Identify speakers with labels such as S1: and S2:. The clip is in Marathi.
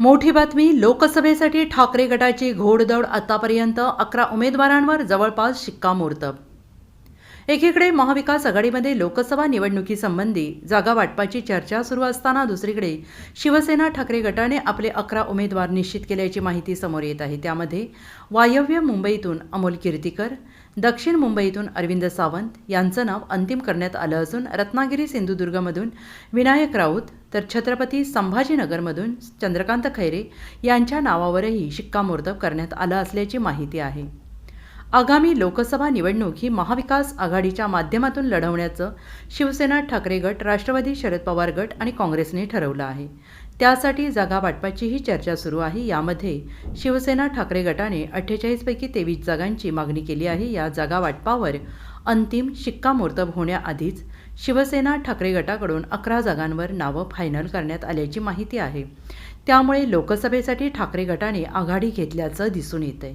S1: मोठी बातमी लोकसभेसाठी ठाकरे गटाची घोडदौड आतापर्यंत अकरा उमेदवारांवर जवळपास शिक्कामोर्तब एकीकडे महाविकास आघाडीमध्ये लोकसभा निवडणुकीसंबंधी जागा वाटपाची चर्चा सुरू असताना दुसरीकडे शिवसेना ठाकरे गटाने आपले अकरा उमेदवार निश्चित केल्याची माहिती समोर येत आहे. त्यामध्ये वायव्य मुंबईतून अमोल कीर्तीकर दक्षिण मुंबईतून अरविंद सावंत यांचं नाव अंतिम करण्यात आलं असून रत्नागिरी सिंधुदुर्गमधून विनायक राऊत तर छत्रपती संभाजीनगरमधून चंद्रकांत खैरे यांच्या नावावरही शिक्कामोर्तब करण्यात आलं असल्याची माहिती आहे. आगामी लोकसभा निवडणूक ही महाविकास आघाडीच्या माध्यमातून लढवण्याचं शिवसेना ठाकरे गट राष्ट्रवादी शरद पवार गट आणि काँग्रेसने ठरवलं आहे. त्यासाठी जागा वाटपाचीही चर्चा सुरू आहे. यामध्ये शिवसेना ठाकरे गटाने अठ्ठेचाळीसपैकी तेवीस जागांची मागणी केली आहे. या जागा वाटपावर अंतिम शिक्कामोर्तब होण्याआधीच शिवसेना ठाकरे गटाकडून अकरा जागांवर नावं फायनल करण्यात आल्याची माहिती आहे. त्यामुळे लोकसभेसाठी ठाकरे गटाने आघाडी घेतल्याचं दिसून येतंय.